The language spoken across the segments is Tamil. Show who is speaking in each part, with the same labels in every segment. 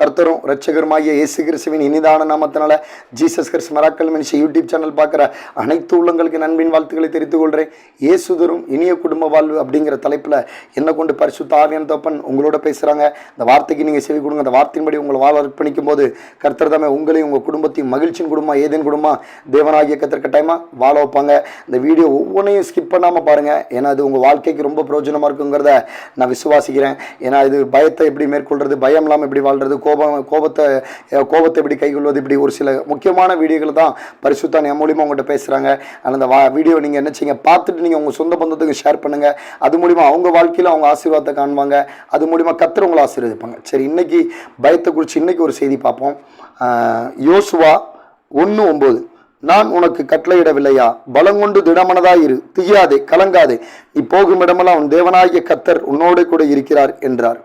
Speaker 1: கர்த்தரும் ரட்சகருமாகிய இயேசு கிறிஸ்துவின் இனிதான நாமத்தினால ஜீசஸ் கிறிஸ் மராக்கல் மனுஷ யூடியூப் சேனல் பார்க்குற அனைத்து உள்ளங்களுக்கு நண்பின் வாழ்த்துக்களை தெரிவித்துக் கொள்கிறேன். இயேசுதரும் இனிய குடும்ப வாழ்வு அப்படிங்கிற தலைப்பில் என்ன கொண்டு பரிசுத்த ஆவியன் தப்பன் உங்களோட பேசுகிறாங்க இந்த வார்த்தைக்கு நீங்கள் செவி கொடுங்க. அந்த வார்த்தையின்படி உங்களை வாழ அர்ப்பணிக்கும் போது கர்த்தர் தாமே உங்களையும் உங்கள் குடும்பத்தையும் மகிழ்ச்சியின் குடும்பம் ஏதேன் குடும்பம் தேவனாகிய கத்தர் கட்டாயமாக வாழ வைப்பாங்க. இந்த வீடியோ ஒவ்வொன்றையும் ஸ்கிப் பண்ணாமல் பாருங்கள் ஏன்னா அது உங்கள் வாழ்க்கைக்கு ரொம்ப பிரயோஜனமாக இருக்குங்கிறத நான் விசுவாசிக்கிறேன். ஏன்னா இது பயத்தை எப்படி மேற்கொள்கிறது பயம் இல்லாமல் எப்படி வாழ்கிறது கோபம் கோபத்தை கோபத்தை எப்படி கைகொள்வது இப்படி ஒரு சில முக்கியமான வீடியோகள் தான் பரிசுத்தான் என் மூலியமாக உங்கள்கிட்ட பேசுகிறாங்க அந்த வா வீடியோ நீங்கள் என்ன செய்யுங்க? பார்த்துட்டு நீங்கள் உங்கள் சொந்த பந்தத்துக்கு ஷேர் பண்ணுங்கள் அது மூலிமா அவங்க வாழ்க்கையில் அவங்க ஆசீர்வாதத்தை காண்பாங்க. அது மூலிமா கத்தர் உங்களை ஆசீர்வதிப்பாங்க. சரி இன்னைக்கு பயத்தை குறித்து இன்றைக்கி ஒரு செய்தி பார்ப்போம். யோசுவா ஒன்று ஒம்பது. நான் உனக்கு கட்டளையிடவில்லையா? பலங்கொண்டு திடமனதாய் இரு. தியாதே கலங்காதே. நீ போகும் இடமெல்லாம் உன் தேவனாகிய கத்தர் உன்னோடு கூட இருக்கிறார் என்றார்.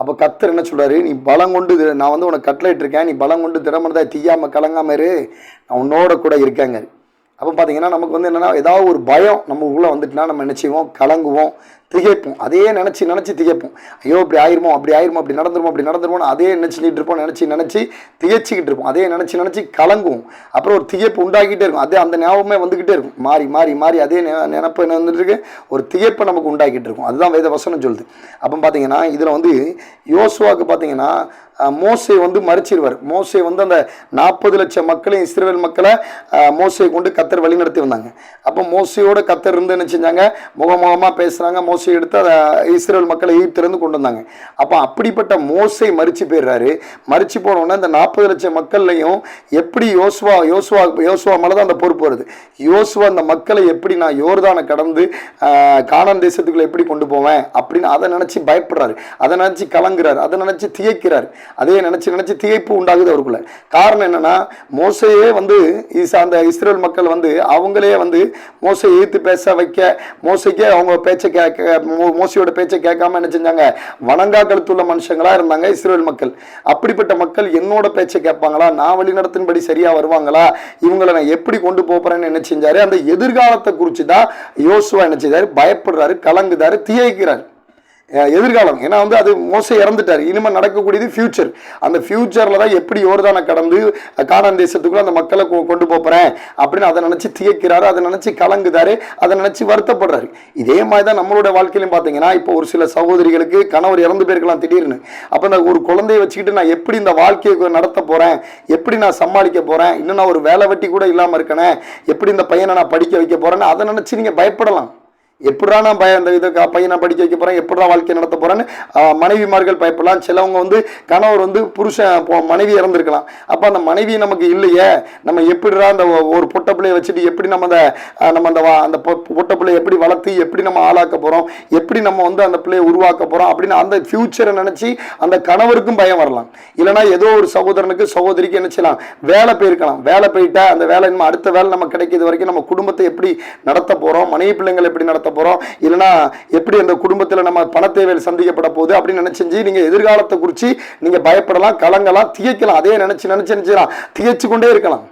Speaker 1: அப்போ கத்தர் என்ன சொல்கிறாரு நீ பலம் கொண்டு நான் வந்து உனக்கு கட்டளையிட்டிருக்கேன். நீ பலம் கொண்டு திறமனதாக தீயாமல் கலங்காமல் இரு. நான் உன்னோட கூட இருக்கேங்க அப்போ பார்த்தீங்கன்னா நமக்கு வந்து என்னென்னா ஏதாவது ஒரு பயம் நம்ம உள்ளே வந்துட்டுனா நம்ம நினச்சிவோம் கலங்குவோம். திகைப்போம். அதே நினச்சி நினச்சி திகைப்போம். ஐயோ இப்படி ஆயிருமோ? அப்படி ஆயிருமோ? அப்படி நடந்துருமோ? அப்படி நடந்துருமோன்னு அதே நினச்சிக்கிட்டு இருப்போம். நினச்சி நினச்சி திகைச்சிக்கிட்டு இருப்போம். அதே நினச்சி நினச்சி கலங்குவோம். அப்புறம் ஒரு திகைப்பு உண்டாக்கிட்டே இருக்கும். அதே அந்த ஞாபகமே வந்துக்கிட்டே இருக்கும். மாறி மாறி மாறி அதே நினப்பு என்ன வந்துட்டு ஒரு திகைப்பை நமக்கு உண்டாக்கிட்டு இருக்கும். அதுதான் வேத வசனம் சொல்லுது. அப்போ பார்த்தீங்கன்னா இதில் வந்து யோசுவாக்கு பார்த்தீங்கன்னா மோசை வந்து மறிச்சிருவார். மோசை வந்து அந்த நாற்பது லட்சம் மக்களையும் இஸ்ரேல் மக்களை மோசையை கொண்டு கத்தர் வழி நடத்தி வந்தாங்க. அப்போ மோசையோட கத்தர் இருந்து என்ன செஞ்சாங்க? முகமுகமாக பேசுகிறாங்க மோசை எடுத்து அதை இஸ்ரேல் மக்களை ஈப்திலிருந்து கொண்டு வந்தாங்க. அப்போ அப்படிப்பட்ட மோசை மறிச்சு போயிடுறாரு. மறிச்சு போன அந்த நாற்பது லட்சம் மக்கள்லையும் எப்படி யோசுவா யோசுவா யோசுவா மேலே தான் அந்த பொறுப்பு வருது. யோசுவா அந்த மக்களை எப்படி நான் யோர்தானை கடந்து காணான் தேசத்துக்குள்ளே எப்படி கொண்டு போவேன் அப்படின்னு அதை நினச்சி பயப்படுறாரு. அதை நினச்சி கலங்குறாரு. அதை நினச்சி தியக்கிறார் அதையே நினச்சி நினச்சி திகைப்பு உண்டாகுது அவருக்குள்ள. காரணம் என்னென்னா மோசையே வந்து அந்த இஸ்ரேல் மக்கள் வந்து அவங்களே வந்து மோசை எதிர்த்து பேச வைக்க மோசைக்கே அவங்க பேச்சை கேட்க மோசையோட பேச்சை கேட்காம என்ன செஞ்சாங்க? வணங்கா கழுத்துள்ள மனுஷங்களாக இருந்தாங்க இஸ்ரேல் மக்கள். அப்படிப்பட்ட மக்கள் என்னோட பேச்சை கேட்பாங்களா? நான் வழிநடத்தின்படி சரியாக வருவாங்களா? இவங்களை நான் எப்படி கொண்டு போகிறேன்னு என்ன செஞ்சாரு? அந்த எதிர்காலத்தை குறித்து தான் யோசுவா என்ன செய்தார்? பயப்படுறாரு கலங்குதாரு திகைக்கிறார். எதிர்காலம். ஏன்னா வந்து அது மோசம் இறந்துட்டார். இனிமேல் நடக்கக்கூடியது ஃபியூச்சர் அந்த ஃபியூச்சரில் தான் எப்படி யோர்தானை கடந்து காணான் தேசத்துக்குள்ளே அந்த மக்களை கொ- கொண்டு போகிறேன் அப்படின்னு அதை நினச்சி திகைக்கிறாரு அதை நினச்சி கலங்குதாரு அதை நினச்சி வருத்தப்படுறாரு. இதே மாதிரி தான் நம்மளோட வாழ்க்கையிலும் பார்த்தீங்கன்னா இப்போ ஒரு சில சகோதரிகளுக்கு கணவர் இறந்து போயிருக்கலாம் திடீர்னு. அப்போ இந்த ஒரு குழந்தைய வச்சுக்கிட்டு நான் எப்படி இந்த வாழ்க்கையை நடத்த போகிறேன் எப்படி நான் சமாளிக்க போகிறேன் இன்னும் நான் ஒரு வேலை வெட்டி கூட இல்லாமல் இருக்கனே? எப்படி இந்த பையனை நான் படிக்க வைக்க போகிறேன்னு அதை நினச்சி நீங்கள் பயப்படலாம். எப்படா நான் பய அந்த இதை பையனை படிக்க வைக்க போகிறேன் எப்படா வாழ்க்கை நடத்த போகிறேன்னு மனைவிமார்கள் பயப்படலாம். சிலவங்க வந்து கணவர் வந்து புருஷன் மனைவி இறந்துருக்கலாம். அப்போ அந்த மனைவி நமக்கு இல்லையே. நம்ம எப்படிடா அந்த ஒரு பொட்ட பிள்ளைய வச்சுட்டு எப்படி நம்ம அந்த நம்ம அந்த வா- அந்த பொ- பிள்ளையை பிள்ளைய எப்படி வளர்த்து எப்படி நம்ம ஆளாக்க போகிறோம் எப்படி நம்ம வந்து அந்த பிள்ளையை உருவாக்க போகிறோம் அப்படின்னு அந்த ஃப்யூச்சரை நினச்சி அந்த கணவருக்கும் பயம் வரலாம். இல்லைனா ஏதோ ஒரு சகோதரனுக்கு சகோதரிக்கு என்ன செய்யலாம்? வேலை போயிருக்கலாம். வேலை போயிட்டா அந்த வேலை இன்னும் அடுத்த வேலை நம்ம கிடைக்கிறது வரைக்கும் நம்ம குடும்பத்தை எப்படி நடத்த போகிறோம் மனைவி பிள்ளைங்களை எப்படி நடத்த போகிறோம் இல்லைனா எப்படி அந்த குடும்பத்தில் நம்ம பணத்தேவையில் சந்திக்கப்பட போகுது அப்படின்னு நினைச்சு நீங்கள் எதிர்காலத்தை குறித்து நீங்கள் பயப்படலாம் கலங்கலாம் திகைக்கலாம். அதே நினச்சி நினச்சி நினச்சிடலாம் திகைச்சு கொண்டே இருக்கலாம்.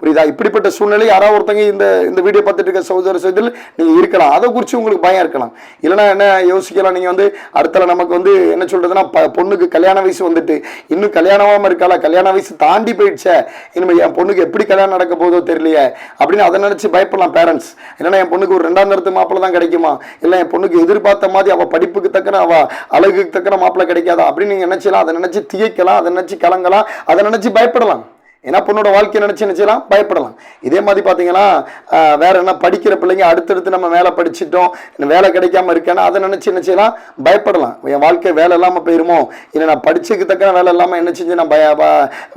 Speaker 1: புரியுதா? இப்படிப்பட்ட சூழ்நிலை யாராவது ஒருத்தங்க இந்த இந்த வீடியோ பார்த்துட்டு இருக்க சகோதர சகோதரில் நீங்கள் இருக்கலாம். அதை குறித்து உங்களுக்கு பயம் இருக்கலாம். இல்லைனா என்ன யோசிக்கலாம். நீங்கள் வந்து அடுத்தல நமக்கு வந்து என்ன சொல்கிறதுனா ப பொண்ணுக்கு கல்யாண வயசு வந்துட்டு இன்னும் கல்யாணமாம இருக்காளா? கல்யாண வயசு தாண்டி போயிடுச்சே. இனிமேல் என் பொண்ணுக்கு எப்படி கல்யாணம் நடக்க போதோ தெரியலையே. அப்படின்னு அதை நினச்சி பயப்படலாம் பேரண்ட்ஸ் இல்லைனா என் பொண்ணுக்கு ஒரு ரெண்டாம் தரத்து மாப்பிள்ளை தான் கிடைக்குமா? இல்லை என் பொண்ணுக்கு எதிர்பார்த்த மாதிரி அவள் படிப்புக்கு தக்கன அவள் அழகுக்கு தக்கன மாப்பிள்ளை கிடைக்காதா? அப்படின்னு நீங்கள் நினச்சலாம் அதை நினச்சி தியக்கலாம் அதை நினச்சி கலங்கலாம். அதை நினச்சி பயப்படலாம். ஏன்னா பொண்ணோட வாழ்க்கை நினச்சி நினச்சலாம் பயப்படலாம். இதே மாதிரி பார்த்தீங்கன்னா வேறு வேற என்ன படிக்கிற பிள்ளைங்க அடுத்தடுத்து நம்ம வேலை படிச்சிட்டோம் வேலை கிடைக்காம இருக்கேன்னா அதை நினச்சி என்ன செய்யலாம் பயப்படலாம். என் வாழ்க்கை வேலை இல்லாமல் போயிருமோ? இல்லை நான் படிச்சதுக்கு தக்க வேலை இல்லாமல் என்ன செஞ்சு நான் பய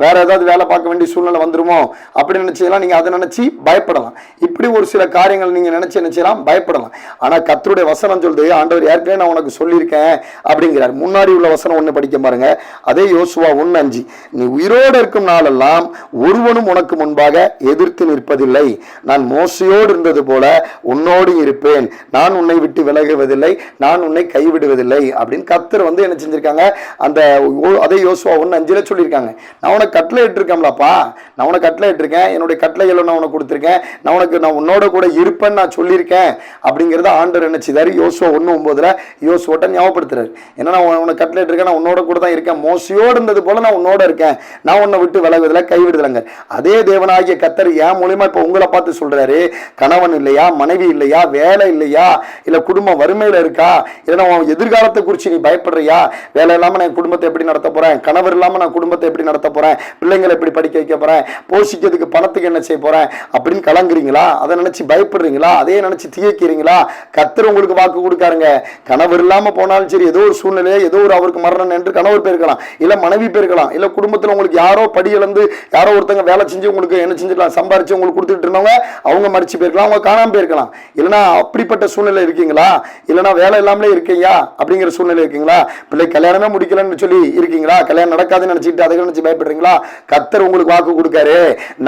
Speaker 1: வேற ஏதாவது வேலை பார்க்க வேண்டிய சூழ்நிலை வந்துருமோ? அப்படி நினச்சலாம் நீங்கள் அதை நினச்சி பயப்படலாம். இப்படி ஒரு சில காரியங்கள் நீங்கள் நினச்சி என்ன செய்யலாம் பயப்படலாம். ஆனால் கத்தருடைய வசனம் சொல்லுது ஆண்டவர் ஏற்கனவே நான் உனக்கு சொல்லியிருக்கேன் அப்படிங்கிறார். முன்னாடி உள்ள வசனம் ஒன்று படிக்க பாருங்க. அதே யோசுவா ஒன்று அஞ்சு. நீ உயிரோடு இருக்கும் நாளெல்லாம் ஒருவனும் உனக்கு முன்பாக எதிர்த்து நிற்பதில்லை. நான் மோசையோடு இருந்தது போல உன்னோடு இருப்பேன். நான் உன்னை விட்டு விலகுவதில்லை. நான் உன்னை கைவிடுவதில்லை. அப்படின்னு கத்தர் வந்து என்ன செஞ்சிருக்காங்க? அந்த ஓ- அதே யோசுவா ஒன்று அஞ்சில் சொல்லியிருக்காங்க. நான் உனக்கு கட்டளை இட்டிருக்கேன்லப்பா. நான் உனக்கு கட்டளை இட்டிருக்கேன். என்னுடைய கட்டளைகளை நான் உனக்கு கொடுத்துருக்கேன். நான் உனக்கு நான் உன்னோட கூட இருப்பேன்னு நான் சொல்லியிருக்கேன். அப்படிங்கிறத ஆண்டவர் என்ன செய்தாரு? யோசுவா ஒன்று ஒன்பதுல யோசுவோட்ட ஞாபகப்படுத்துறாரு. ஏன்னா நான் உனக்கு கட்டளை இட்டிருக்கேன். நான் உன்னோட கூட தான் இருக்கேன். மோசையோடு இருந்தது போல நான் உன்னோட இருக்கேன். நான் உன்னை விட்டு விலகுதில்லை கைவிடுதலைங்க. அதே தேவனாகிய கத்தர் என் மூலியமா இப்போ உங்களை பார்த்து சொல்றாரு கணவன் இல்லையா மனைவி இல்லையா வேலை இல்லையா இல்லை குடும்பம் வறுமையில இருக்கா இல்லைன்னா உன் எதிர்காலத்தை குறித்து நீ பயப்படுறியா வேலை இல்லாமல் நான் குடும்பத்தை எப்படி நடத்த போறேன் கணவர் இல்லாமல் நான் குடும்பத்தை எப்படி நடத்த போறேன் பிள்ளைங்களை எப்படி படிக்க வைக்க போறேன் போஷிக்கிறதுக்கு பணத்துக்கு என்ன செய்ய போறேன் அப்படின்னு கலங்குறீங்களா? அதை நினைச்சு பயப்படுறீங்களா? அதே நினைச்சு தியக்கிறீங்களா கத்தர் உங்களுக்கு வாக்கு கொடுக்காருங்க. கணவர் இல்லாமல் போனாலும் சரி ஏதோ ஒரு சூழ்நிலையை ஏதோ ஒரு அவருக்கு மரணம் என்று கணவர் போயிருக்கலாம். இல்லை மனைவி போயிருக்கலாம். இல்லை குடும்பத்தில் உங்களுக்கு யாரோ படி இழந்து யாரோ ஒருத்தங்க வேலை செஞ்சு உங்களுக்கு என்ன செஞ்சிடலாம் சம்பாரிச்சு உங்களுக்கு கொடுத்துட்டு இருந்தவங்க அவங்க மறிச்சு போயிருக்கலாம் அவங்க காணாமல் போயிருக்கலாம். இல்லைன்னா அப்படிப்பட்ட சூழ்நிலை இருக்கீங்களா? இல்லைன்னா வேலை இல்லாமலே இருக்கீங்களா? அப்படிங்கிற சூழ்நிலை இருக்கீங்களா? பிள்ளை கல்யாணமே முடிக்கலன்னு சொல்லி இருக்கீங்களா? கல்யாணம் நடக்காதுன்னு நினைச்சிட்டு அதை நினச்சி பயப்படுறீங்களா? கத்தர் உங்களுக்கு வாக்கு கொடுக்காரு.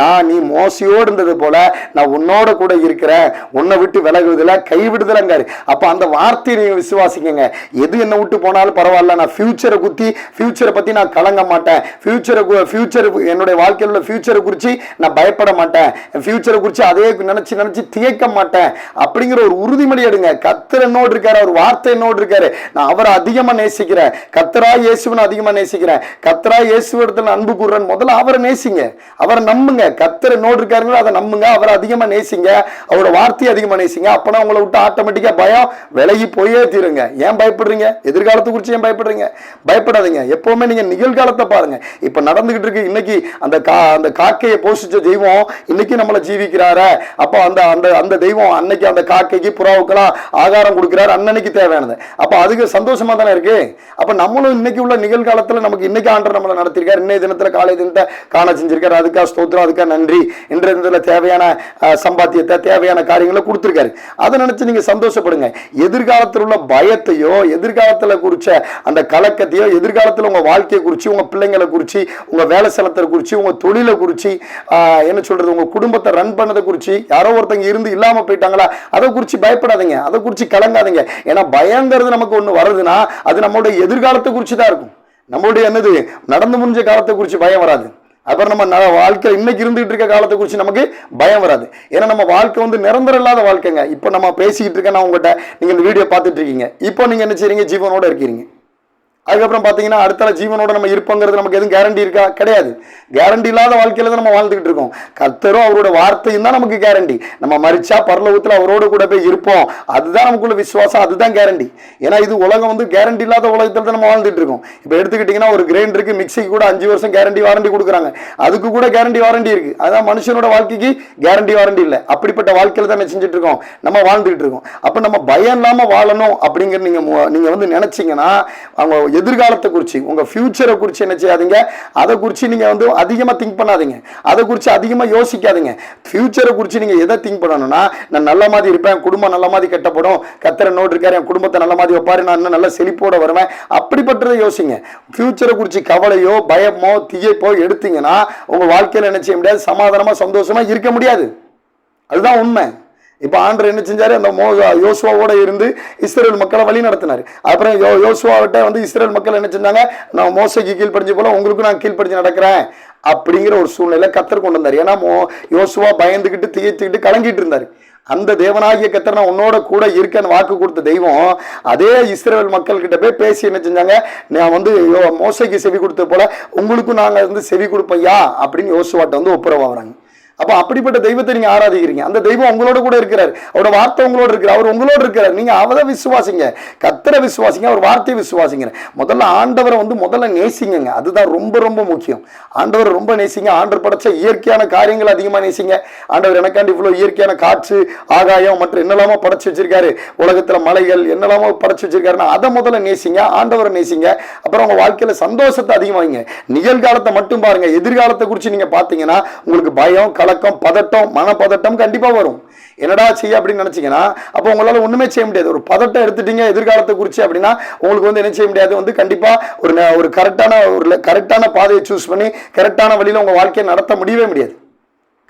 Speaker 1: நான் நீ மோசையோடு இருந்தது போல நான் உன்னோட கூட இருக்கிறேன். உன்னை விட்டு விலகுவதில்ல கைவிடுதலங்காரு. அப்போ அந்த வார்த்தையை நீங்கள் விசுவாசிக்கங்க. எது என்ன விட்டு போனாலும் பரவாயில்ல. நான் ஃபியூச்சரை குத்தி ஃபியூச்சரை பற்றி நான் கலங்க மாட்டேன். ஃபியூச்சரை ஃபியூச்சர் என்னுடைய வாழ்க்கையில் உள்ள ஃபியூச்சரை குறித்து நான் பயப்பட மாட்டேன். ஃபியூச்சரை குறித்து அதே நினைச்சு நினச்சி தியக்க மாட்டேன். அப்படிங்கிற ஒரு உறுதிமொழி எடுங்க. கத்தர் என்னோடு இருக்காரு. அவர் வார்த்தை என்னோடு இருக்காரு. நான் அவரை அதிகமா நேசிக்கிறேன். கத்தரா இயேசுவன் அதிகமா நேசிக்கிறேன். கத்தரா இயேசுவிடத்தில் அன்பு கூறுறேன். முதல்ல அவரை நேசிங்க. அவரை நம்புங்க. கத்தர் என்னோடு இருக்காருங்களோ அதை நம்புங்க. அவரை அதிகமா நேசிங்க. அவரோட வார்த்தையை அதிகமா நேசிங்க. அப்போனா உங்களை விட்டு ஆட்டோமேட்டிக்காக பயம் விலகி போயே தீருங்க. ஏன் பயப்படுறீங்க? எதிர்காலத்தை குறித்து ஏன் பயப்படுறீங்க? பயப்படாதீங்க. எப்பவுமே நீங்க நிகழ்காலத்தை பாருங்க. இப்ப நடந்துகிட்டு இருக்கு. இன்னைக்கு அந்த கா அந்த காக்கையை போஷிச்ச தெய்வம் இன்னைக்கு நம்மளை ஜீவிக்கிறார. அப்போ அந்த அந்த அந்த தெய்வம் அன்னைக்கு அந்த காக்கைக்கு புறாவுக்கெல்லாம் ஆகாரம் கொடுக்கிறாரு அன்னன்னைக்கு தேவையானது. அப்போ அதுக்கு சந்தோஷமா தானே இருக்கு? அப்போ நம்மளும் இன்னைக்கு உள்ள நிகழ்காலத்துல நமக்கு இன்னைக்கு ஆண்டர் நம்மளை நடத்திருக்காரு இன்னைய தினத்துல காலை தினத்தை காண செஞ்சிருக்காரு. அதுக்காக ஸ்தோத்திரம் அதுக்காக நன்றி. இன்றைய தினத்தில் தேவையான சம்பாத்தியத்தை தேவையான காரியங்களை கொடுத்துருக்காரு. அதை நினைச்சு நீங்க சந்தோஷப்படுங்க. எதிர்காலத்தில் உள்ள பயத்தையோ எதிர்காலத்துல குறிச்ச அந்த கலக்கத்தையோ எதிர்காலத்துல உங்க வாழ்க்கையை குறித்து உங்க பிள்ளைங்களை குறித்து உங்க வேலை ஸ்தலத்தை குறித்து உங்கள் உங்கள் தொழிலை குறித்து என்ன சொல்றது உங்கள் குடும்பத்தை ரன் பண்ணதை குறித்து யாரோ ஒருத்தங்க இருந்து இல்லாமல் போயிட்டாங்களா அதை குறித்து பயப்படாதீங்க அதை குறித்து கலங்காதீங்க. ஏன்னா பயங்கிறது நமக்கு ஒண்ணு வருதுன்னா அது நம்மளுடைய எதிர்காலத்தை குறித்து தான் இருக்கும். நம்மளுடைய என்னது நடந்து முடிஞ்ச காலத்தை குறித்து பயம் வராது. அப்புறம் நம்ம ந- வாழ்க்கை இன்னைக்கு இருந்துகிட்டு இருக்க காலத்தை குறித்து நமக்கு பயம் வராது. ஏன்னா நம்ம வாழ்க்கை வந்து நிரந்தரம் இல்லாத வாழ்க்கைங்க. இப்போ நம்ம பேசிக்கிட்டு இருக்கேன் நான் உங்கள்கிட்ட நீங்கள் இந்த வீடியோ பார்த்துட்டு இருக்கீங்க. இப்போ நீங்கள் என்ன செய்றீங்க? ஜீவனோட இருக்கிறீங்க. அதுக்கப்புறம் பார்த்தீங்கன்னா அடுத்த ஜீவனோட நம்ம இருப்போங்கிறது நமக்கு எதுவும் கேரண்டி இருக்கா? கிடையாது. கேரண்டி இல்லாத வாழ்க்கையில் தான் நம்ம வாழ்ந்துகிட்டு இருக்கோம். கத்தரும் அவரோட வார்த்தையும் தான் நமக்கு கேரண்டி நம்ம மறிச்சா பரலோகத்தில் அவரோட கூட போய் இருப்போம். அதுதான் நமக்குள்ள விசுவாசம் அதுதான் கேரண்டி ஏன்னா இது உலகம் வந்து கேரண்டி இல்லாத உலகத்தில் தான் நம்ம வாழ்ந்துட்டு இருக்கோம். இப்போ எடுத்துக்கிட்டிங்கன்னா ஒரு கிரைண்டருக்கு மிக்சிக்கு கூட அஞ்சு வருஷம் கேரண்டி வாரண்டி கொடுக்குறாங்க. அதுக்கு கூட கேரண்டி வாரண்டி இருக்கு. அதான் மனுஷனோட வாழ்க்கைக்கு கேரண்டி வாரண்டி இல்லை. அப்படிப்பட்ட வாழ்க்கையில் தான் செஞ்சுட்டு இருக்கோம். நம்ம வாழ்ந்துகிட்டு இருக்கோம். அப்போ நம்ம பயம் இல்லாமல் வாழணும் அப்படிங்கிற நீங்கள் நீங்கள் வந்து நினச்சிங்கன்னா அவங்க எதிர்காலத்தை குறித்து உங்கள் ஃப்யூச்சரை குறித்து என்ன செய்யாதீங்க. அதை குறித்து நீங்கள் வந்து அதிகமாக திங்க் பண்ணாதீங்க. அதை குறித்து அதிகமாக யோசிக்காதீங்க. ஃப்யூச்சரை குறித்து நீங்கள் எதை திங்க் பண்ணணும்னா நான் நல்ல மாதிரி இருப்பேன் குடும்பம் நல்ல மாதிரி கட்டப்படும் கத்திர நோட் இருக்கார் என் குடும்பத்தை நல்ல மாதிரி வைப்பார் நான் இன்னும் நல்ல செழிப்போட வருவேன். அப்படிப்பட்டதை யோசிங்க. ஃப்யூச்சரை குறித்து கவலையோ பயமோ திகைப்போ எடுத்தீங்கன்னா உங்கள் வாழ்க்கையில் என்ன செய்ய முடியாது சமாதானமாக சந்தோஷமாக இருக்க முடியாது. அதுதான் உண்மை. இப்போ ஆண்டர் என்ன செஞ்சார்? அந்த மோ யோசுவாவோட இருந்து இஸ்ரேல் மக்களை வழி நடத்தினார். அப்புறம் யோ யோசுவாவிட்ட வந்து இஸ்ரேல் மக்கள் என்ன செஞ்சாங்க? நான் மோசைக்கு கீழ்ப்படிஞ்சு போல உங்களுக்கும் நான் கீழ்ப்படிஞ்சு நடக்கிறேன். அப்படிங்கிற ஒரு சூழ்நிலை கத்தர் கொண்டு வந்தார். ஏன்னா மோ யோசுவா பயந்துக்கிட்டு திகைச்சுக்கிட்டு கலங்கிட்டு இருந்தார். அந்த தேவனாகிய கத்தர் நான் உன்னோட கூட இருக்கேன்னு வாக்கு கொடுத்த தெய்வம் அதே இஸ்ரேல் மக்கள்கிட்ட போய் பேசி என்ன செஞ்சாங்க? நான் வந்து யோ மோசைக்கு செவி கொடுத்த போல உங்களுக்கும் நாங்கள் வந்து செவி கொடுப்பையா அப்படின்னு யோசுவாட்ட வந்து ஒப்புரவாகிறாங்க அப்போ அப்படிப்பட்ட தெய்வத்தை நீங்கள் ஆராதிக்கிறீங்க. அந்த தெய்வம் உங்களோட கூட இருக்கிறார். அவரோட வார்த்தை உங்களோட இருக்கிறார் அவர் உங்களோட இருக்கிறார். நீங்கள் அவரை விசுவாசிங்க. கத்தரை விசுவாசிங்க அவர் வார்த்தையை விசுவாசிங்க. முதல்ல ஆண்டவரை வந்து முதல்ல நேசிங்கங்க. அதுதான் ரொம்ப ரொம்ப முக்கியம். ஆண்டவரை ரொம்ப நேசிங்க. ஆண்டவர் படைச்ச இயற்கையான காரியங்கள் அதிகமாக நேசிங்க. ஆண்டவர் எனக்காண்டி இவ்வளோ இயற்கையான காற்று ஆகாயம் மற்றும் என்னெல்லாமோ படைச்சு வச்சிருக்காரு. உலகத்தில் மலைகள் என்னெல்லாமோ படைச்சு வச்சிருக்காருன்னா அதை முதல்ல நேசிங்க. ஆண்டவரை நேசிங்க. அப்புறம் உங்கள் வாழ்க்கையில் சந்தோஷத்தை அதிகமாகிங்க நிகழ்காலத்தை மட்டும் பாருங்கள் எதிர்காலத்தை குறித்து நீங்கள் பார்த்தீங்கன்னா உங்களுக்கு பயம் கல கலக்கம் பதட்டம் மனப்பதட்டம் கண்டிப்பாக வரும். என்னடா செய்ய அப்படின்னு நினச்சிங்கன்னா அப்போ உங்களால் ஒன்றுமே செய்ய முடியாது. ஒரு பதட்டம் எடுத்துட்டீங்க எதிர்காலத்தை குறித்து அப்படின்னா உங்களுக்கு வந்து என்ன செய்ய முடியாது. வந்து கண்டிப்பாக ஒரு ஒரு கரெக்டான ஒரு கரெக்டான பாதையை சூஸ் பண்ணி கரெக்டான வழியில் உங்கள் வாழ்க்கையை நடத்த முடியவே முடியாது.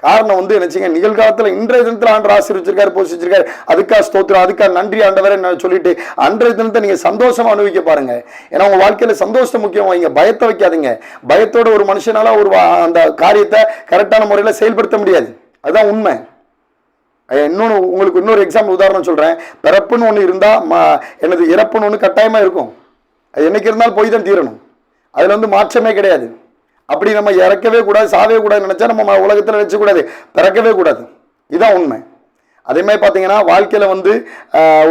Speaker 1: காரணம் வந்து நினைச்சிங்க நிகழ்காலத்தில் இன்றைய தினத்தில் ஆண்டு ஆசீர்வச்சிருக்காரு போஷிச்சிருக்காரு. அதுக்கா ஸ்தோத்திரம் அதுக்கா நன்றி ஆண்டவரை நான் சொல்லிட்டு அன்றைய தினத்தை நீங்கள் சந்தோஷமாக அனுபவிக்க பாருங்க. ஏன்னா உங்கள் வாழ்க்கையில் சந்தோஷம் முக்கியம் வைங்க. பயத்தை வைக்காதீங்க. பயத்தோட ஒரு மனுஷனால ஒரு வா- அந்த காரியத்தை கரெக்டான முறையில் செயல்படுத்த முடியாது. அதுதான் உண்மை. இன்னொன்று உங்களுக்கு இன்னொரு எக்ஸாம்பிள் உதாரணம் சொல்கிறேன் பிறப்புன்னு ஒன்று இருந்தால் ம- எனது இறப்புன்னு ஒன்று கட்டாயமாக இருக்கும். அது என்றைக்கு இருந்தாலும் போய் தான் தீரணும். அதில் வந்து மாற்றமே கிடையாது. அப்படி நம்ம இறக்கவே கூடாது சாவே கூடாது நினச்சா நம்ம உலகத்தில் உலகத்துல பிறக்கவே கூடாது. இதுதான் உண்மை. அதே மாதிரி பார்த்தீங்கன்னா வாழ்க்கையில் வந்து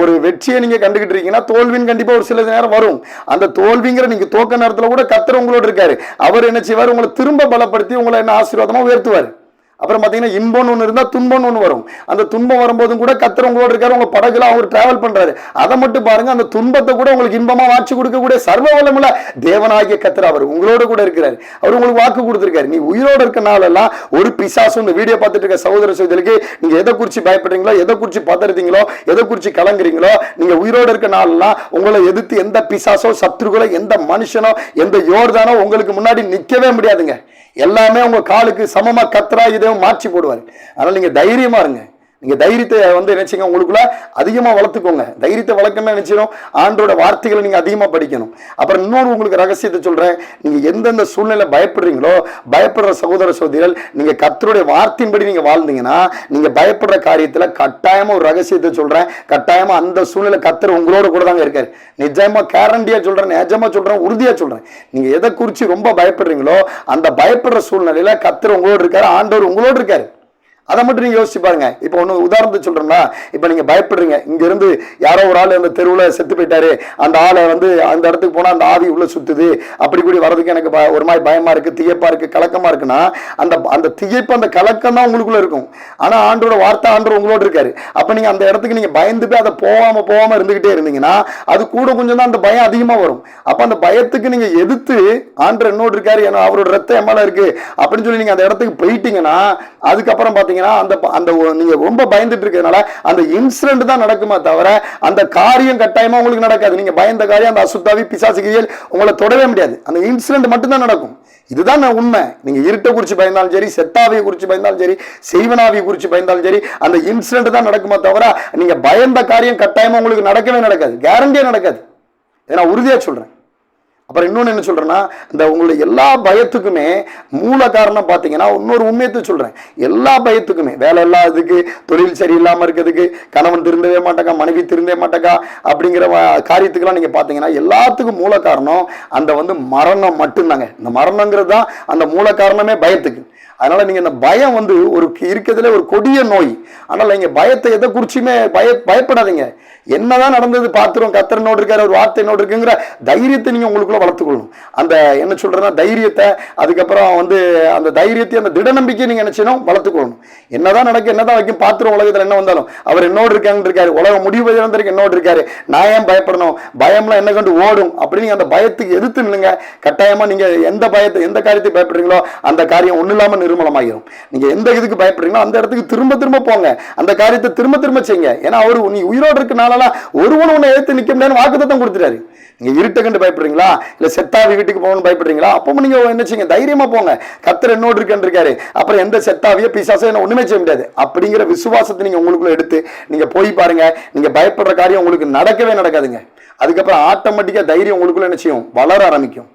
Speaker 1: ஒரு வெற்றியை நீங்கள் கண்டுக்கிட்டு இருக்கீங்கன்னா தோல்வின்னு கண்டிப்பாக ஒரு சில நேரம் வரும். அந்த தோல்விங்கிற நீங்கள் தோக்க நேரத்தில் கூட கத்துற உங்களோட இருக்காரு. அவர் என்ன செய்வார்? உங்களை திரும்ப பலப்படுத்தி உங்களை என்ன ஆசீர்வாதமாக உயர்த்துவார். அப்புறம் பார்த்தீங்கன்னா இன்பம்னு ஒன்று இருந்தால் துன்பம்னு ஒன்று வரும். அந்த துன்பம் வரும்போதும் கூட கத்தர் உங்களோட இருக்காரு உங்கள் படகுல அவர் டிராவல் பண்ணுறாரு அதை மட்டும் பாருங்கள் அந்த துன்பத்தை கூட உங்களுக்கு இன்பமாக வாட்சி கொடுக்கக்கூடிய சர்வ வல்லமுள்ள தேவனாகிய கத்தர் அவர் உங்களோட கூட இருக்கிறார். அவர் உங்களுக்கு வாக்கு கொடுத்துருக்காரு. நீ உயிரோட இருக்க நாளெல்லாம் ஒரு பிசாசும் இந்த வீடியோ பார்த்துட்டு இருக்க சகோதர சகோதரிக்கு நீங்கள் எதை குறித்து பயப்படுறீங்களோ எதை குறித்து பதறீங்களோ எதை குறித்து கலங்குறீங்களோ நீங்கள் உயிரோடு இருக்க நாளெல்லாம் உங்களை எதிர்த்து எந்த பிசாசோ சத்ருகளோ எந்த மனுஷனோ எந்த யோர்தானோ உங்களுக்கு முன்னாடி நிற்கவே முடியாதுங்க. எல்லாமே உங்க காலுக்கு சமமா கத்துறா இதையும் மாற்றி போடுவார். அதனால நீங்க தைரியமா இருங்க. நீங்க தைரியத்தை வந்து நினைச்சீங்க உங்களுக்குள்ள அதிகமா வளர்த்துக்கோங்க. தைரியத்தை வளர்க்கணும்னு நினைச்சிடும் ஆண்டோட வார்த்தைகளை நீங்க அதிகமா படிக்கணும். அப்புறம் இன்னொரு உங்களுக்கு ரகசியத்தை சொல்றேன். நீங்க எந்தெந்த சூழ்நிலை பயப்படுறீங்களோ பயப்படுற சகோதர சகோதரிகள் நீங்க கத்தருடைய வார்த்தையின்படி நீங்க வாழ்ந்தீங்கன்னா நீங்க பயப்படுற காரியத்துல கட்டாயமா ஒரு ரகசியத்தை சொல்றேன். கட்டாயமா அந்த சூழ்நிலை கத்தர் உங்களோட கூட தாங்க இருக்காரு. நிஜமா கேரண்டியா சொல்றேன் நிஜமா சொல்றேன் உறுதியா சொல்றேன். நீங்க எதை குறிச்சு ரொம்ப பயப்படுறீங்களோ அந்த பயப்படுற சூழ்நிலையில கத்தர் உங்களோட இருக்காரு ஆண்டவர் உங்களோட இருக்காரு. அதை மட்டும் நீங்க யோசிச்சு பாருங்க. இப்போ ஒன்று உதாரணத்துக்கு சொல்றேன்னா இப்போ நீங்க பயப்படுறீங்க. இங்க இருந்து யாரோ ஒரு ஆள் அந்த தெருவில் செத்து போயிட்டாரு. அந்த ஆளை வந்து அந்த இடத்துக்கு போனால் அந்த ஆவி உள்ள சுத்துது. அப்படி கூடி வர்றதுக்கு எனக்கு ஒரு மாதிரி பயமா இருக்கு திகைப்பா இருக்கு கலக்கமா இருக்குன்னா அந்த அந்த திகைப்பு அந்த கலக்கம் தான் உங்களுக்குள்ள இருக்கும். ஆனால் ஆண்டோட வார்த்தை ஆண்டவர் உங்களோட இருக்காரு. அப்போ நீங்க அந்த இடத்துக்கு நீங்க பயந்து போய் அதை போகாம போகாம இருந்துகிட்டே இருந்தீங்கன்னா அது கூட கொஞ்சம் தான் அந்த பயம் அதிகமாக வரும். அப்போ அந்த பயத்துக்கு நீங்க எதிர்த்து ஆண்டர் என்னோடு இருக்காரு ஏன்னா அவரோட ரத்தம் எம்மால இருக்குது இருக்கு அப்படின்னு சொல்லி நீங்க அந்த இடத்துக்கு போயிட்டீங்கன்னா அதுக்கப்புறம் பார்த்தீங்கன்னா அந்த அந்த நீங்க ரொம்ப பயந்துட்டு இருக்கிறதுனால அந்த இன்சிடென்ட் தான் நடக்குமா தவிர அந்த காரியம் கட்டாயமா உங்களுக்கு நடக்காது. நீங்க பயந்த காரியம் அந்த அசுத்தாவி பிசாசுகிரியல் உங்களை தொடவே முடியாது. அந்த இன்சிடென்ட் மட்டும்தான் நடக்கும். இதுதான் நான் உண்மை. நீங்க இருட்டை குறிச்சு பயந்தாலும் சரி செத்தாவியை குறிச்சு பயந்தாலும் சரி செய்வனாவியை குறிச்சு பயந்தாலும் சரி அந்த இன்சிடென்ட் தான் நடக்குமா தவிர நீங்க பயந்த காரியம் கட்டாயமா உங்களுக்கு நடக்கவே நடக்காது. கேரண்டியா நடக்காது. ஏன்னா நான் உறுதியா சொல்றேன். அப்புறம் இன்னொன்று என்ன சொல்கிறேன்னா இந்த உங்களுடைய எல்லா பயத்துக்குமே மூல காரணம் பார்த்தீங்கன்னா இன்னொரு உண்மையத்தை சொல்கிறேன் எல்லா பயத்துக்குமே. வேலை இல்லாததுக்கு தொழில் சரியில்லாமல் இருக்கிறதுக்கு கணவன் திருந்தவே மாட்டாக்கா மனைவி திருந்தவே மாட்டாக்கா அப்படிங்கிற காரியத்துக்கெல்லாம் நீங்கள் பார்த்தீங்கன்னா எல்லாத்துக்கும் மூல காரணம் அந்த வந்து மரணம் மட்டும்தாங்க. இந்த மரணங்கிறது தான் அந்த மூல காரணமே பயத்துக்கு. அதனால நீங்க இந்த பயம் வந்து ஒரு இருக்கிறதுல ஒரு கொடிய நோய். ஆனால் நீங்க பயத்தை எதை குறிச்சுமே பய பயப்படாதீங்க. என்னதான் நடந்தது பார்த்துரும் கத்தர் நோடு இருக்காரு ஒரு வார்த்தை நோடு இருக்குங்கிற தைரியத்தை நீங்க உங்களுக்குள்ள வளர்த்துக்கொள்ளணும். அந்த என்ன சொல்றேன்னா தைரியத்தை அதுக்கப்புறம் வந்து அந்த தைரியத்தை அந்த திட நம்பிக்கையை நீங்க நினைச்சணும் வளர்த்துக்கொள்ளணும். என்னதான் நடக்கும் என்னதான் வைக்கும் பார்த்துரும் உலகத்துல என்ன வந்தாலும். அவர் என்னோடு இருக்காங்கன்னு இருக்காரு. உலகம் முடிவு வந்திருக்கு என்னோடு இருக்காரு. நான் ஏன் பயப்படணும்? பயம்லாம் என்ன கண்டு ஓடும்? அப்படின்னு அந்த பயத்துக்கு எதிர்த்து நில்லுங்க. கட்டாயமா நீங்க எந்த பயத்தை எந்த காரியத்தை பயப்படுறீங்களோ அந்த காரியம் ஒண்ணு இல்லாம நிர்மலமாகிரும் நீங்க எந்த இதுக்கு பயப்படுறீங்களோ அந்த இடத்துக்கு திரும்ப திரும்ப போங்க. அந்த காரியத்தை திரும்ப திரும்ப செய்யுங்க. ஏன்னா அவர் நீ உயிரோடு இருக்கனாலலாம் ஒருவனும் உன்னை எடுத்து நிக்க முடியாது வாக்குத்தத்தம் கொடுத்துட்டாரு. நீங்க இருட்டை கண்டு பயப்படுறீங்களா? இல்ல செத்தாவி வீட்டுக்கு போகணும்னு பயப்படுறீங்களா? அப்போ நீங்க என்ன செய்யுங்க? தைரியமா போங்க. கத்தர் என்னோடு இருக்கேன்னு இருக்காரு அப்புறம் எந்த செத்தாவியோ பிசாசோ என்ன ஒண்ணுமே செய்ய முடியாது. அப்படிங்கிற விசுவாசத்தை நீங்க உங்களுக்குள்ள எடுத்து நீங்க போய் பாருங்க. நீங்க பயப்படுற காரியம் உங்களுக்கு நடக்கவே நடக்காதுங்க. அதுக்கப்புறம் ஆட்டோமேட்டிக்கா தைரியம் உங்களுக்குள்ள என்ன செய்யும்? வளர ஆரம்பிக்கும்.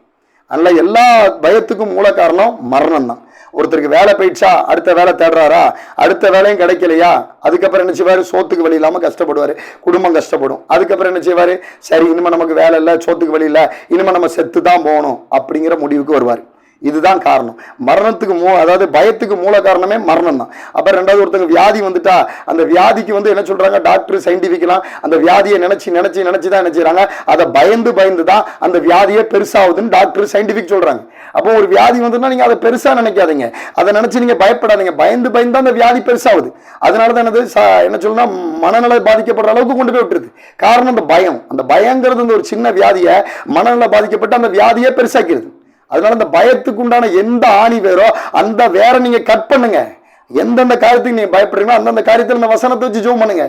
Speaker 1: அதனால் எல்லா பயத்துக்கும் மூல காரணம் மரணம் தான் ஒருத்தருக்கு வேலை போயிடுச்சா? அடுத்த வேலை தேடுறாரா? அடுத்த வேலையும் கிடைக்கலையா? அதுக்கப்புறம் என்ன செய்வார்? சோத்துக்கு வழி இல்லாமல் கஷ்டப்படுவார். குடும்பம் கஷ்டப்படும். அதுக்கப்புறம் என்ன செய்வார்? சரி இனிமேல் நமக்கு வேலை இல்லை சோத்துக்கு வழி இல்லை இனிமேல் நம்ம செத்து தான் போகணும் அப்படிங்கிற முடிவுக்கு வருவார். இதுதான் காரணம். மரணத்துக்கு மூ அதாவது பயத்துக்கு மூல காரணமே மரணம் தான். அப்புறம் ரெண்டாவது ஒருத்தங்க வியாதி வந்துட்டா அந்த வியாதிக்கு வந்து என்ன சொல்கிறாங்க டாக்டர் சயின்டிஃபிக்லாம் அந்த வியாதியை நினச்சி நினச்சி நினச்சி தான் என்ன அதை பயந்து பயந்து தான் அந்த வியாதியே பெருசாகுதுன்னு டாக்டர் சயின்டிஃபிக் சொல்கிறாங்க அப்போ ஒரு வியாதி வந்துன்னா நீங்கள் அதை பெருசாக நினைக்காதீங்க. அதை நினச்சி நீங்கள் பயப்படாதீங்க. பயந்து பயந்து தான் அந்த வியாதி பெருசாகுது. அதனால தான் என்னது? ச- என்ன சொல்லணும்னா மனநல பாதிக்கப்படுற அளவுக்கு கொண்டு போய் விட்டுருது. காரணம் அந்த பயம். அந்த பயங்கிறது இந்த ஒரு சின்ன வியாதியை மனநல பாதிக்கப்பட்டு அந்த வியாதியே பெருசாக்கிடுது அதனால அந்த பயத்துக்கு உண்டான எந்த ஆணி வேரோ அந்த வேற நீங்க கட் பண்ணுங்க. எந்தெந்த காரியத்துக்கு நீங்க பயப்படுறீங்களோ அந்தந்த காரியத்தில் இந்த வசனத்தை வச்சு ஜோம் பண்ணுங்க.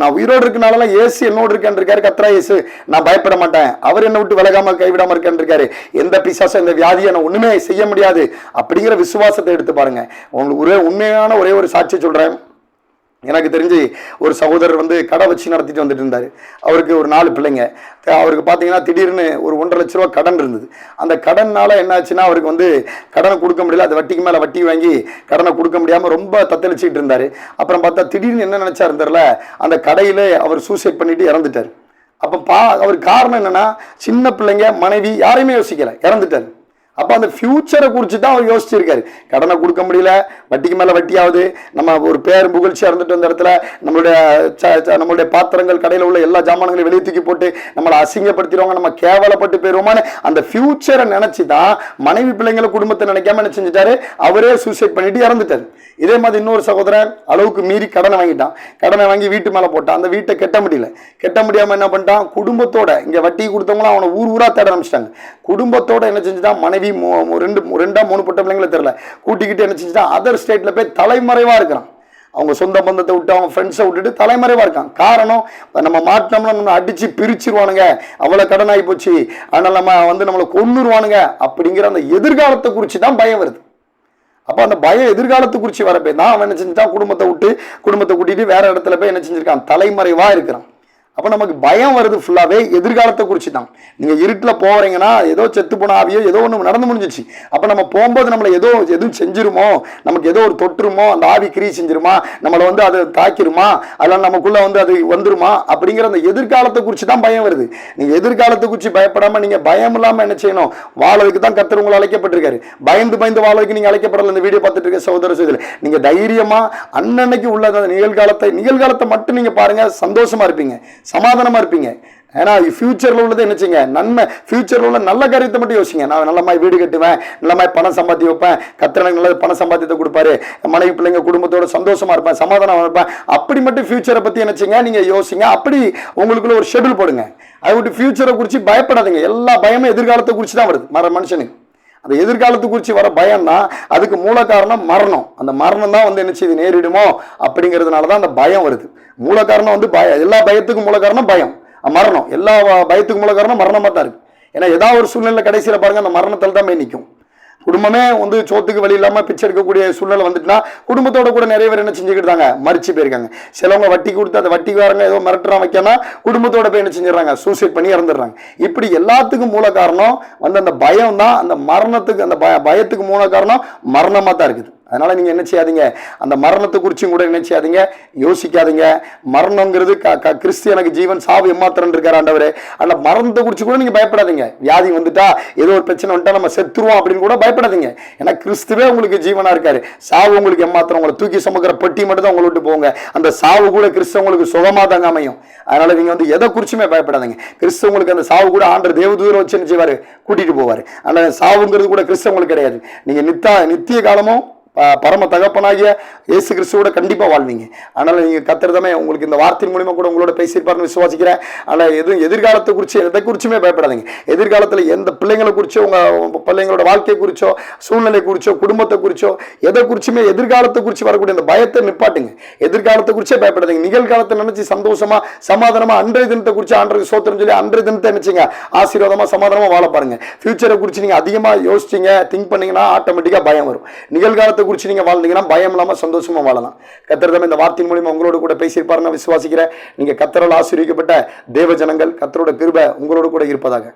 Speaker 1: நான் உயிரோடு இருக்கனாலலாம் ஏசு என்னோடு இருக்கேன் இருக்காரு கத்ரா ஏசு நான் பயப்பட மாட்டேன். அவர் என்னை விட்டு விலகாம கைவிடாம இருக்கேன் இருக்காரு எந்த பிசாசம் இந்த வியாதியை நான் ஒண்ணுமே செய்ய முடியாது. அப்படிங்கிற விசுவாசத்தை எடுத்து பாருங்க. உங்களுக்கு ஒரே உண்மையான ஒரே ஒரு சாட்சி சொல்றேன். எனக்கு தெரிஞ்சு ஒரு சகோதரர் வந்து கடை வச்சு நடத்திட்டு வந்துட்டு இருந்தார். அவருக்கு ஒரு நாலு பிள்ளைங்க. அவருக்கு பார்த்தீங்கன்னா திடீர்னு ஒரு ஒன்றரை லட்ச ரூபா கடன் இருந்தது. அந்த கடன்னால என்னாச்சுன்னா அவருக்கு வந்து கடனை கொடுக்க முடியல. அது வட்டிக்கு மேலே வட்டி வாங்கி கடனை கொடுக்க முடியாமல் ரொம்ப தத்தளிச்சுக்கிட்டு இருந்தார். அப்புறம் பார்த்தா திடீர்னு என்ன நினச்சா இருந்தார்ல அந்த கடையில் அவர் சூசைட் பண்ணிட்டு இறந்துட்டார். அப்போ பா அவர் காரணம் என்னென்னா சின்ன பிள்ளைங்க மனைவி யாரையுமே யோசிக்கல. இறந்துட்டார். அப்போ அந்த ஃபியூச்சரை குறித்து தான் அவர் யோசிச்சிருக்காரு. கடனை கொடுக்க முடியல வட்டிக்கு மேலே வட்டியாவது நம்ம ஒரு பேர் புகழ்ச்சியாக இருந்துட்டு வந்த இடத்துல நம்மளுடைய ச- நம்மளுடைய பாத்திரங்கள் கடையில் உள்ள எல்லா ஜாமான்களையும் வெளியே தூக்கி போட்டு நம்மளை அசிங்கப்படுத்திடுவாங்க நம்ம கேவலப்பட்டு போயிடுவோமான்னு அந்த ஃபியூச்சரை நினச்சி தான் மனைவி பிள்ளைங்களை குடும்பத்தை நினைக்காம என்ன செஞ்சுட்டாரு? அவரே சூசைட் பண்ணிட்டு இறந்துட்டார். இதே மாதிரி இன்னொரு சகோதரன் அளவுக்கு மீறி கடனை வாங்கிட்டான். கடனை வாங்கி வீட்டு மேலே போட்டான். அந்த வீட்டை கெட்ட முடியல. கெட்ட முடியாமல் என்ன பண்ணிட்டான்? குடும்பத்தோட இங்கே வட்டி கொடுத்தவங்களும் அவனை ஊர் ஊராக தேட ஆரம்பிச்சிட்டாங்க. குடும்பத்தோட என்ன செஞ்சுட்டான்? மனைவி மூ- மூ- ரெண்டு ரெண்டா மூணு பொட்ட பிள்ளைங்கள தெரியல. கூட்டிக்கிட்டு என்ன செஞ்சுட்டா அதர் ஸ்டேட்ல போய் தலைமறைவா இருக்கிறான். அவங்க சொந்த பந்தத்தை விட்டு அவங்க ஃப்ரெண்ட்ஸை விட்டுட்டு தலைமறைவா இருக்கான். காரணம் நம்ம மாட்டினோம்னா நம்ம அடிச்சு பிரிச்சிருவானுங்க. அவ்வளோ கடன் ஆகி போச்சு. அதனால் நம்ம வந்து நம்மளை கொன்னுருவானுங்க. அப்படிங்கிற அந்த எதிர்காலத்தை குறித்து தான் பயம் வருது. அப்போ அந்த பயம் எதிர்காலத்தை குறித்து வரப்போ தான் அவன் என்ன செஞ்சுட்டான்? குடும்பத்தை விட்டு குடும்பத்தை கூட்டிட்டு வேற இடத்துல போய் என்ன செஞ்சுருக்கான்? தலைமறைவா இருக்கிறான். அப்போ நமக்கு பயம் வருது ஃபுல்லாகவே எதிர்காலத்தை குறித்து தான் நீங்கள் இருட்டில் போகிறீங்கன்னா ஏதோ செத்து போன ஆவியோ ஏதோ ஒன்று நடந்து முடிஞ்சிச்சு. அப்போ நம்ம போகும்போது நம்மளை ஏதோ எதுவும் செஞ்சிருமோ நமக்கு ஏதோ ஒரு தொற்றுமோ அந்த ஆவி கிரி செஞ்சிருமா நம்மளை வந்து அதை தாக்கிருமா அதெல்லாம் நமக்குள்ளே வந்து அது வந்துருமா அப்படிங்கிற அந்த எதிர்காலத்தை குறித்து தான் பயம் வருது. நீங்கள் எதிர்காலத்தை குறித்து பயப்படாமல் நீங்கள் பயம் இல்லாமல் என்ன செய்யணும்? வாழறதுக்கு தான் கத்தர் உங்களை அழைக்கப்பட்டிருக்காரு. பயந்து பயந்து வாழறதுக்கு நீங்கள் அழைக்கப்படல இந்த வீடியோ பார்த்துட்டு இருக்க சகோதர சகோதரி நீங்கள் தைரியமாக அன்னன்னைக்கு உள்ள அந்த நிகழ்காலத்தை நிகழ்காலத்தை மட்டும் நீங்கள் பாருங்கள் சந்தோஷமாக இருப்பீங்க. சமாதானமாக இருப்பீங்க. ஏன்னா ஃபியூச்சரில் உள்ளது என்னச்சுங்க நன்மை. ஃபியூச்சரில் உள்ள நல்ல காரியத்தை மட்டும் யோசிங்க. நான் நல்ல மாதிரி வீடு கட்டுவேன். நல்ல மாதிரி பணம் சம்பாத்தி வைப்பேன். கத்திரனுக்கு நல்ல பணம் சம்பாத்தியத்தை கொடுப்பாரு. மனைவி பிள்ளைங்க குடும்பத்தோட சந்தோஷமாக இருப்பேன். சமாதானமாக இருப்பேன். அப்படி மட்டும் ஃபியூச்சரை பற்றி என்னச்சுங்க நீங்கள் யோசிங்க. அப்படி உங்களுக்குள்ள ஒரு ஷெட்யூல் போடுங்க. அதை விட்டு ஃபியூச்சரை குறித்து பயப்படாதீங்க. எல்லா பயமும் எதிர்காலத்தை குறித்து தான் வருது. மர மனுஷனுக்கு. அந்த எதிர்காலத்து குறித்து வர பயம்னா அதுக்கு மூல காரணம் மரணம். அந்த மரணம் தான் வந்து என்ன செய்யுது நேரிடுமோ அப்படிங்கிறதுனால தான் அந்த பயம் வருது. மூல காரணம் வந்து பய எல்லா பயத்துக்கும் மூல காரணம் பயம். மரணம். எல்லா பயத்துக்கும் மூல காரணம் மரணமாக தான் இருக்குது ஏன்னா ஏதாவது ஒரு சூழ்நிலை கடைசியில் பாருங்கள் அந்த மரணத்தில் தான் போய் நிற்கும் குடும்பமே வந்து சோத்துக்கு வழி இல்லாமல் பிச்சை எடுக்கக்கூடிய சூழ்நிலை வந்துட்டுனா குடும்பத்தோட கூட நிறைய பேர் என்ன செஞ்சுக்கிட்டாங்க மறிச்சு போயிருக்காங்க. சிலவங்க வட்டி கொடுத்து அந்த வட்டிக்காரங்க ஏதோ மிரட்டுறான் வைக்கனா குடும்பத்தோட போய் என்ன செஞ்சிடறாங்க? சூசைட் பண்ணி இறந்துடுறாங்க. இப்படி எல்லாத்துக்கும் மூல காரணம் வந்து அந்த பயம் தான் அந்த மரணத்துக்கு அந்த பய பயத்துக்கு மூல காரணம் மரணமாக தான் இருக்குது. அதனால் நீங்கள் என்ன செய்யாதீங்க. அந்த மரணத்தை குறிச்சும் கூட என்ன செய்யாதீங்க. யோசிக்காதீங்க. மரணங்கிறது க க கிறிஸ்து எனக்கு ஜீவன் சாவு எம்மாத்திரன் இருக்கார் ஆண்டவர். அந்த மரணத்தை குறித்து கூட நீங்கள் பயப்படாதீங்க. வியாதி வந்துட்டா ஏதோ ஒரு பிரச்சனை வந்துட்டா நம்ம செத்துருவோம் அப்படின்னு கூட பயப்படாதீங்க. ஏன்னா கிறிஸ்துவே உங்களுக்கு ஜீவனாக இருக்கார். சாவு உங்களுக்கு எம்மாத்திரம். உங்களை தூக்கி சுமக்கிற பெட்டி மட்டும் தான் உங்களை விட்டு போங்க அந்த சாவு கூட கிறிஸ்து உங்களுக்கு தாங்க அமையும். அதனால் நீங்கள் வந்து எதை குறிச்சுமே பயப்படாதீங்க. கிறிஸ்து உங்களுக்கு அந்த சாவு கூட ஆண்டர் தேவதூரம் வச்சு என்ன செய்வார்? கூட்டிகிட்டு போவார். அந்த சாவுங்கிறது கூட கிறிஸ்து உங்களுக்கு கிடையாது. நீங்கள் நித்தா நித்திய காலமும் பரம தகப்பனாகிய இயேசு கிறிஸ்துவோட கண்டிப்பாக வாழ்வீங்க. அதனால் நீங்கள் கத்துறதமே உங்களுக்கு இந்த வார்த்தையின் மூலிமா கூட உங்களோட பேசியிருப்பாருன்னு விசுவாசிக்கிறேன். ஆனால் எதுவும் எதிர்காலத்தை குறித்து எதை குறிச்சுமே பயப்படாதீங்க. எதிர்காலத்தில் எந்த பிள்ளைங்களை குறிச்சோ உங்கள் பிள்ளைங்களோட வாழ்க்கை குறிச்சோ சூழ்நிலை குறிச்சோ குடும்பத்தை குறிச்சோ எதை குறிச்சுமே எதிர்காலத்தை குறித்து வரக்கூடிய அந்த பயத்தை நிப்பாட்டுங்க. எதிர்காலத்தை குறிச்சே பயப்படாதீங்க. நிகழ்காலத்தை நினச்சி சந்தோஷமா சமாதானமாக அன்றைய தினத்தை குறித்து ஆண்டருக்கு சோத்திரம் சொல்லி அன்றைய தினத்தை நினச்சிங்க. ஆசீர்வாதமாக சமாதானமாக வாழ பாருங்கள் ஃபியூச்சரை குறித்து நீங்கள் அதிகமாக யோசிச்சீங்க திங்க் பண்ணிங்கன்னா ஆட்டோமேட்டிக்காக பயம் வரும். நிகழ்காலத்தை குறித்து நீங்கள் வாழ்ந்தீங்கன்னா பயம் இல்லாமல் சந்தோஷமாக வாழலாம் கத்திரதம் இந்த வார்த்தையின் மூலிமா உங்களோட கூட பேசியிருப்பாருன்னு விசுவாசிக்கிறேன் நீங்கள் கத்தரால் ஆசீர்வதிக்கப்பட்ட தேவ ஜனங்கள் கத்தரோட கிருபை உங்களோட கூட இருப்பதாக